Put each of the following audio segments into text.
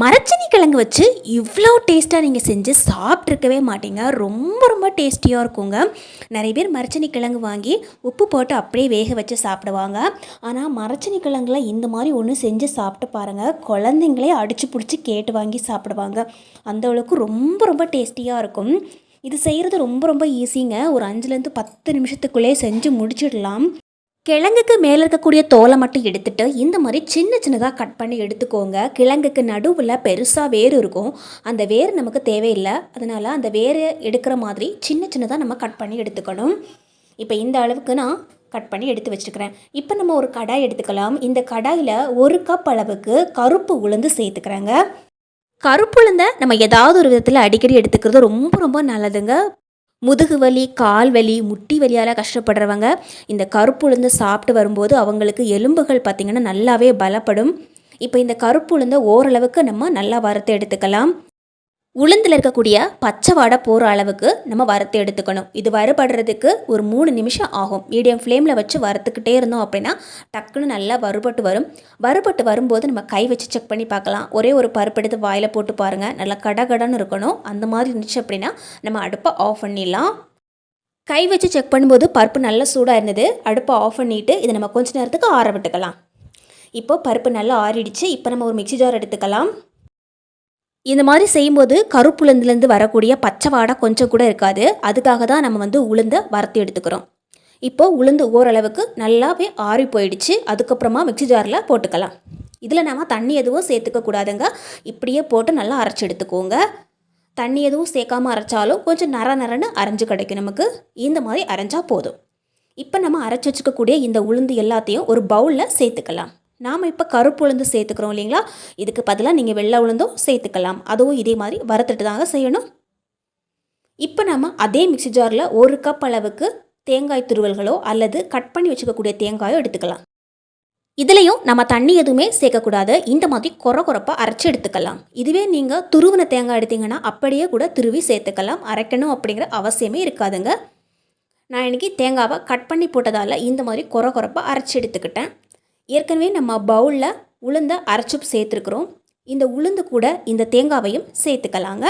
மரச்சனி கிழங்கு வச்சு இவ்வளோ டேஸ்ட்டாக நீங்கள் செஞ்சு சாப்பிட்ருக்கவே மாட்டீங்க. ரொம்ப ரொம்ப டேஸ்டியாக இருக்குங்க. நிறைய பேர் மரச்சனி கிழங்கு வாங்கி உப்பு போட்டு அப்படியே வேக வச்சு சாப்பிடுவாங்க. ஆனால் மரச்சனி கிழங்குல இந்த மாதிரி ஒன்று செஞ்சு சாப்பிட்டு பாருங்கள் குழந்தைங்களே அடிச்சு பிடிச்சி கேட்டு வாங்கி சாப்பிடுவாங்க. அந்த அளவுக்கு ரொம்ப ரொம்ப டேஸ்டியாக இருக்கும். இது செய்கிறது ரொம்ப ரொம்ப ஈஸிங்க ஒரு அஞ்சுலேருந்து பத்து நிமிஷத்துக்குள்ளே செஞ்சு முடிச்சிடலாம். கிழங்குக்கு மேலே இருக்கக்கூடிய தோலை மட்டும் எடுத்துட்டு இந்த மாதிரி சின்ன சின்னதாக கட் பண்ணி எடுத்துக்கோங்க. கிழங்குக்கு நடுவில் பெருசாக வேர் இருக்கும். அந்த வேர் நமக்கு தேவையில்லை. அதனால் அந்த வேர் எடுக்கிற மாதிரி சின்ன சின்னதாக நம்ம கட் பண்ணி எடுத்துக்கணும். இப்போ இந்த அளவுக்கு நான் கட் பண்ணி எடுத்து வச்சுருக்கிறேன். இப்போ நம்ம ஒரு கடாய் எடுத்துக்கலாம். இந்த கடாயில் ஒரு கப் அளவுக்கு கருப்பு உளுந்து சேர்த்துக்கிறேங்க. கருப்பு உளுந்தை நம்ம ஏதாவது ஒரு விதத்தில் அடிக்கடி எடுத்துக்கிறது ரொம்ப ரொம்ப நல்லதுங்க. முதுகு வலி கால் வலி முட்டி வலியால் கஷ்டப்படுறவங்க இந்த கருப்பு உளுந்து சாப்பிட்டு வரும்போது அவங்களுக்கு எலும்புகள் பார்த்திங்கன்னா நல்லாவே பலப்படும். இப்போ இந்த கருப்பு உளுந்தை ஓரளவுக்கு நம்ம நல்லா வறுத்து எடுத்துக்கலாம். உளுந்தில் இருக்கக்கூடிய பச்சை வாடை போகிற அளவுக்கு நம்ம வறுத்து எடுத்துக்கணும். இது வறுபடுறதுக்கு ஒரு மூணு நிமிஷம் ஆகும். மீடியம் ஃப்ளேமில் வச்சு வறுத்துக்கிட்டே இருந்தோம் அப்படின்னா டக்குன்னு நல்லா வறுபட்டு வரும். வறுபட்டு வரும்போது நம்ம கை வச்சு செக் பண்ணி பார்க்கலாம். ஒரே ஒரு பருப்பு எடுத்து வாயில் போட்டு பாருங்கள் நல்லா கடகடன்னு இருக்கணும். அந்த மாதிரி இருந்துச்சு அப்படின்னா நம்ம அடுப்பை ஆஃப் பண்ணிடலாம். கை வச்சு செக் பண்ணும்போது பருப்பு நல்லா சூடாக இருந்தது. அடுப்பை ஆஃப் பண்ணிவிட்டு இதை நம்ம கொஞ்ச நேரத்துக்கு ஆற விட்டுக்கலாம். இப்போ பருப்பு நல்லா ஆறிடுச்சு. இப்போ நம்ம ஒரு மிக்சி ஜார் எடுத்துக்கலாம். இந்த மாதிரி செய்யும்போது கருப்புளுந்துலேருந்து வரக்கூடிய பச்சை வாடை கொஞ்சம் கூட இருக்காது. அதுக்காக தான் நம்ம வந்து உளுந்தை வறுத்து எடுத்துக்கிறோம். இப்போது உளுந்து ஓரளவுக்கு நல்லாவே ஆறி போயிடுச்சு. அதுக்கப்புறமா மிக்ஸி ஜாரில் போட்டுக்கலாம். இதில் நம்ம தண்ணி எதுவும் சேர்த்துக்க கூடாதுங்க. இப்படியே போட்டு நல்லா அரைச்சி எடுத்துக்கோங்க. தண்ணி எதுவும் சேர்க்காமல் அரைச்சாலும் கொஞ்சம் நர நரன்னு அரைஞ்சு கிடைக்கும் நமக்கு. இந்த மாதிரி அரைஞ்சா போதும். இப்போ நம்ம அரைச்சி வச்சுக்கக்கூடிய இந்த உளுந்து எல்லாத்தையும் ஒரு பவுலில் சேர்த்துக்கலாம். நாம் இப்போ கருப்பு உளுந்து சேர்த்துக்கிறோம் இல்லைங்களா? இதுக்கு பதிலாக நீங்கள் வெள்ளை உளுந்தும் சேர்த்துக்கலாம். அதுவும் இதே மாதிரி வறுத்துட்டு தாங்க செய்யணும். இப்போ நம்ம அதே மிக்ஸி ஜாரில் ஒரு கப் அளவுக்கு தேங்காய் துருவல்களோ அல்லது கட் பண்ணி வச்சுக்கக்கூடிய தேங்காயோ எடுத்துக்கலாம். இதுலேயும் நம்ம தண்ணி எதுவுமே சேர்க்கக்கூடாது. இந்த மாதிரி குறை குறைப்பாக அரைச்சி எடுத்துக்கலாம். இதுவே நீங்கள் துருவின தேங்காய் எடுத்தீங்கன்னா அப்படியே கூட துருவி சேர்த்துக்கலாம். அரைக்கணும் அப்படிங்கிற அவசியமே இருக்காதுங்க. நான் இன்றைக்கி தேங்காவை கட் பண்ணி போட்டதால் இந்த மாதிரி குறை குறைப்பாக அரைச்சி எடுத்துக்கிட்டேன். ஏற்கனவே நம்ம பவுலில் உளுந்த அரைச்சி சேர்த்துருக்குறோம். இந்த உளுந்து கூட இந்த தேங்காவையும் சேர்த்துக்கலாங்க.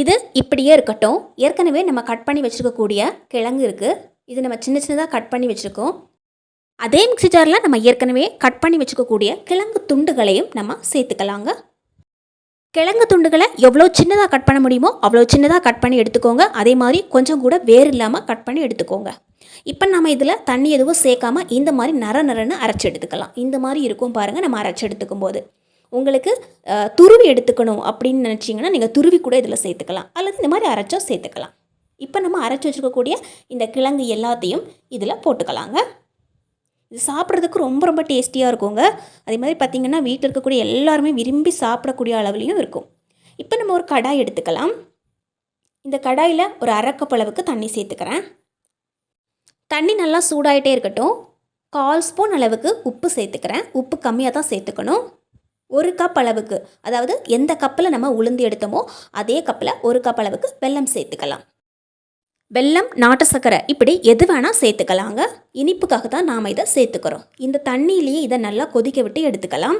இது இப்படியே இருக்கட்டும். ஏற்கனவே நம்ம கட் பண்ணி வச்சுருக்கக்கூடிய கிழங்கு இருக்குது இது நம்ம சின்ன சின்னதாக கட் பண்ணி வச்சுருக்கோம். அதே மிக்சி ஜாரில் நம்ம ஏற்கனவே கட் பண்ணி வச்சுக்கக்கூடிய கிழங்கு துண்டுகளையும் நம்ம சேர்த்துக்கலாங்க. கிழங்கு துண்டுகளை எவ்வளோ சின்னதாக கட் பண்ண முடியுமோ அவ்வளோ சின்னதாக கட் பண்ணி எடுத்துக்கோங்க. அதே மாதிரி கொஞ்சம் கூட வேர் இல்லாமல் கட் பண்ணி எடுத்துக்கோங்க. இப்போ நம்ம இதில் தண்ணி எதுவும் சேர்க்காம இந்த மாதிரி நர நரன்னு அரைச்சி எடுத்துக்கலாம். இந்த மாதிரி இருக்கும் பாருங்கள் நம்ம அரைச்சி எடுத்துக்கும் போது. உங்களுக்கு துருவி எடுத்துக்கணும் அப்படின்னு நினச்சிங்கன்னா நீங்கள் துருவி கூட இதில் சேர்த்துக்கலாம். அல்லது இந்த மாதிரி அரைச்சோ சேர்த்துக்கலாம். இப்போ நம்ம அரைச்சி வச்சுருக்கக்கூடிய இந்த கிழங்கு எல்லாத்தையும் இதில் போட்டுக்கலாங்க. இது சாப்பிட்றதுக்கு ரொம்ப ரொம்ப டேஸ்டியாக இருக்குங்க. அதே மாதிரி பார்த்திங்கன்னா வீட்டில் இருக்கக்கூடிய எல்லாருமே விரும்பி சாப்பிடக்கூடிய அளவுலையும் இருக்கும். இப்போ நம்ம ஒரு கடாய் எடுத்துக்கலாம். இந்த கடாயில் ஒரு அரைக்கப்பளவுக்கு தண்ணி சேர்த்துக்கிறேன். தண்ணி நல்லா சூடாகிட்டே இருக்கட்டும். கால் ஸ்பூன் அளவுக்கு உப்பு சேர்த்துக்கிறேன். உப்பு கம்மியாக தான் சேர்த்துக்கணும். ஒரு கப் அளவுக்கு அதாவது எந்த கப்பில் நம்ம உளுந்து எடுத்தோமோ அதே கப்பில் ஒரு கப் அளவுக்கு வெல்லம் சேர்த்துக்கலாம். வெல்லம் நாட்டு சர்க்கரை இப்படி எது வேணால் சேர்த்துக்கலாங்க. இனிப்புக்காக தான் நாம் இதை சேர்த்துக்கிறோம். இந்த தண்ணியிலேயே இதை நல்லா கொதிக்க விட்டு எடுத்துக்கலாம்.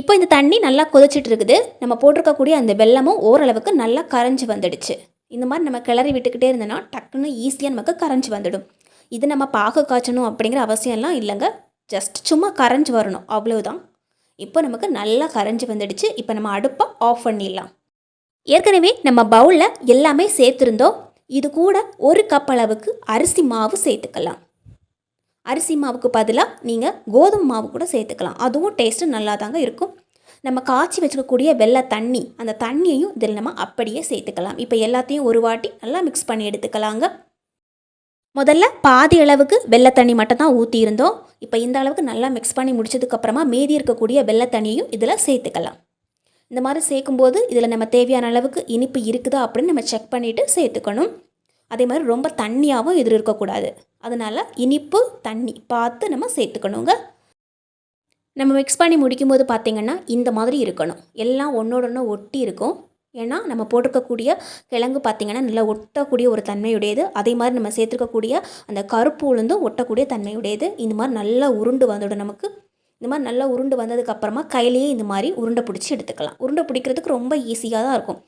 இப்போ இந்த தண்ணி நல்லா கொதிச்சிட்டு இருக்குது. நம்ம போட்டிருக்கக்கூடிய அந்த வெல்லமும் ஓரளவுக்கு நல்லா கரைஞ்சி வந்துடுச்சு. இந்த மாதிரி நம்ம கிளறி விட்டுக்கிட்டே இருந்தோன்னா டக்குன்னு ஈஸியாக நமக்கு கரைஞ்சி வந்துடும். இது நம்ம பாக காய்ச்சணும் அப்படிங்கிற அவசியம்லாம் இல்லைங்க. ஜஸ்ட் சும்மா கரைஞ்சி வரணும். அவ்வளோதான் இப்போ நமக்கு நல்லா கரைஞ்சி வந்துடுச்சு. இப்போ நம்ம அடுப்பை ஆஃப் பண்ணிடலாம். ஏற்கனவே நம்ம பவுலில் எல்லாமே சேர்த்துருந்தோம். இது கூட ஒரு கப் அளவுக்கு அரிசி மாவு சேர்த்துக்கலாம். அரிசி மாவுக்கு பதிலாக நீங்கள் கோதுமை மாவு கூட சேர்த்துக்கலாம். அதுவும் டேஸ்ட்டு நல்லா தாங்க இருக்கும். நம்ம காய்ச்சி வச்சுக்கக்கூடிய வெள்ளை தண்ணி அந்த தண்ணியையும் இதில் நம்ம அப்படியே சேர்த்துக்கலாம். இப்போ எல்லாத்தையும் ஒரு வாட்டி நல்லா மிக்ஸ் பண்ணி எடுத்துக்கலாங்க. முதல்ல பாதி அளவுக்கு வெள்ளை தண்ணி மட்டும் தான் ஊற்றியிருந்தோம் இப்போ இந்த அளவுக்கு நல்லா மிக்ஸ் பண்ணி முடிச்சதுக்கப்புறமா மீதி இருக்கக்கூடிய வெள்ளை இதில் சேர்த்துக்கலாம். இந்த மாதிரி சேர்க்கும்போது இதில் நம்ம தேவையான அளவுக்கு இனிப்பு இருக்குதா அப்படின்னு நம்ம செக் பண்ணிவிட்டு சேர்த்துக்கணும். அதே மாதிரி ரொம்ப தண்ணியாகவும் இதில் இருக்கக்கூடாது. அதனால் இனிப்பு தண்ணி பார்த்து நம்ம சேர்த்துக்கணுங்க. நம்ம மிக்ஸ் பண்ணி முடிக்கும்போது பார்த்திங்கன்னா இந்த மாதிரி இருக்கணும். எல்லாம் ஒன்றோட ஒன்று ஒட்டி இருக்கும். ஏன்னா நம்ம போட்டிருக்கக்கூடிய கிழங்கு பார்த்திங்கன்னா நல்லா ஒட்டக்கூடிய ஒரு தன்மையுடையது. அதே மாதிரி நம்ம சேர்த்துருக்கக்கூடிய அந்த கருப்பு உளுந்தும் ஒட்டக்கூடிய தன்மையுடையது. இந்த மாதிரி நல்லா உருண்டு வந்துடும் நமக்கு இந்த மாதிரி நல்லா உருண்டு வந்ததுக்கப்புறமா கையிலேயே இந்த மாதிரி உருண்டை பிடிச்சி எடுத்துக்கலாம். உருண்டை பிடிக்கிறதுக்கு ரொம்ப ஈஸியாக தான் இருக்கும்.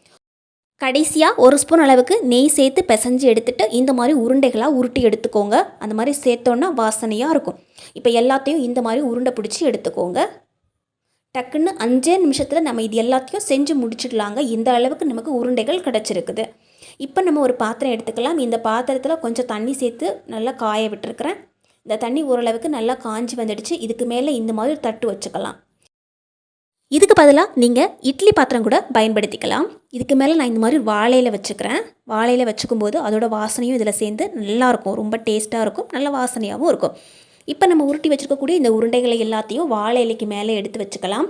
கடைசியாக ஒரு ஸ்பூன் அளவுக்கு நெய் சேர்த்து பிசைஞ்சு எடுத்துட்டு இந்த மாதிரி உருண்டைகளாக உருட்டி எடுத்துக்கோங்க. அந்த மாதிரி சேர்த்தோன்னா வாசனையாக இருக்கும். இப்போ எல்லாத்தையும் இந்த மாதிரி உருண்டை பிடிச்சி எடுத்துக்கோங்க. டக்குன்னு அஞ்சே நிமிஷத்தில் நம்ம இது எல்லாத்தையும் செஞ்சு முடிச்சிடலாங்க. இந்த அளவுக்கு நமக்கு உருண்டைகள் கிடச்சிருக்குது. இப்போ நம்ம ஒரு பாத்திரம் எடுத்துக்கலாம். இந்த பாத்திரத்தில் கொஞ்சம் தண்ணி சேர்த்து நல்லா காய விட்டுருக்குறேன். இந்த தண்ணி ஓரளவுக்கு நல்லா காஞ்சி வந்துடுச்சு. இதுக்கு மேலே இந்த மாதிரி தட்டு வச்சுக்கலாம். இதுக்கு பதிலாக நீங்கள் இட்லி பாத்திரம் கூட பயன்படுத்திக்கலாம். இதுக்கு மேலே நான் இந்த மாதிரி வாழையில் வச்சுக்கிறேன். வாழையில் வச்சுக்கும்போது அதோட வாசனையும் இதில் சேர்ந்து நல்லாயிருக்கும் ரொம்ப டேஸ்ட்டாக இருக்கும். நல்ல வாசனையாகவும் இருக்கும். இப்போ நம்ம உருட்டி வச்சுருக்கக்கூடிய இந்த உருண்டைகளை எல்லாத்தையும் வாழை இலைக்கு மேலே எடுத்து வச்சுக்கலாம்.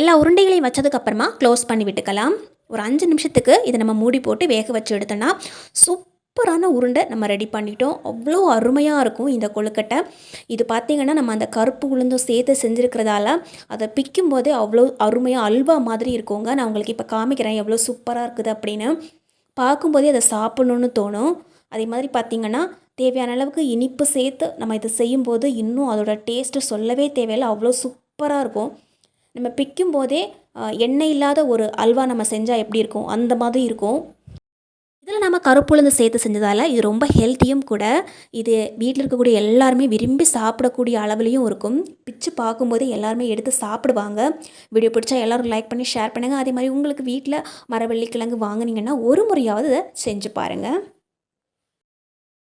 எல்லா உருண்டைகளையும் வச்சதுக்கப்புறமா க்ளோஸ் பண்ணி விட்டுக்கலாம். ஒரு அஞ்சு நிமிஷத்துக்கு இதை நம்ம மூடி போட்டு வேக வச்சு எடுத்தோன்னா சூப்பரான உருண்டை நம்ம ரெடி பண்ணிட்டோம். அவ்வளோ அருமையாக இருக்கும் இந்த கொழுக்கட்டை. இது பார்த்திங்கன்னா நம்ம அந்த கருப்பு உளுந்தும் சேர்த்து செஞ்சுருக்கிறதால அதை பிக்கும் போதே அவ்வளோ அருமையாக அல்வா மாதிரி இருக்குங்க. நான் உங்களுக்கு இப்போ காமிக்கிறேன் எவ்வளோ சூப்பராக இருக்குது அப்படின்னு. பார்க்கும்போதே அதை சாப்பிட்ணுன்னு தோணும். அதே மாதிரி பார்த்திங்கன்னா தேவையான அளவுக்கு இனிப்பு சேர்த்து நம்ம இதை செய்யும்போது இன்னும் அதோட டேஸ்ட்டு சொல்லவே தேவையில்லை. அவ்வளோ சூப்பராக இருக்கும். நம்ம பிக்கும் போதே எண்ணெய் இல்லாத ஒரு அல்வா நம்ம செஞ்சால் எப்படி இருக்கும்? அந்த மாதிரி இருக்கும். இதில் நம்ம கருப்புளுந்து சேர்த்து செஞ்சதால் இது ரொம்ப ஹெல்த்தியும் கூட. இது வீட்டில் இருக்கக்கூடிய எல்லாருமே விரும்பி சாப்பிடக்கூடிய அளவுலேயும் இருக்கும். பிச்சு பார்க்கும்போதே எல்லாருமே எடுத்து சாப்பிடுவாங்க. வீடியோ பிடிச்சா எல்லோரும் லைக் பண்ணி ஷேர் பண்ணுங்கள் அதே மாதிரி உங்களுக்கு வீட்டில் மரவள்ளிக்கிழங்கு வாங்குனீங்கன்னா ஒரு முறையாவது இதை செஞ்சு பாருங்கள்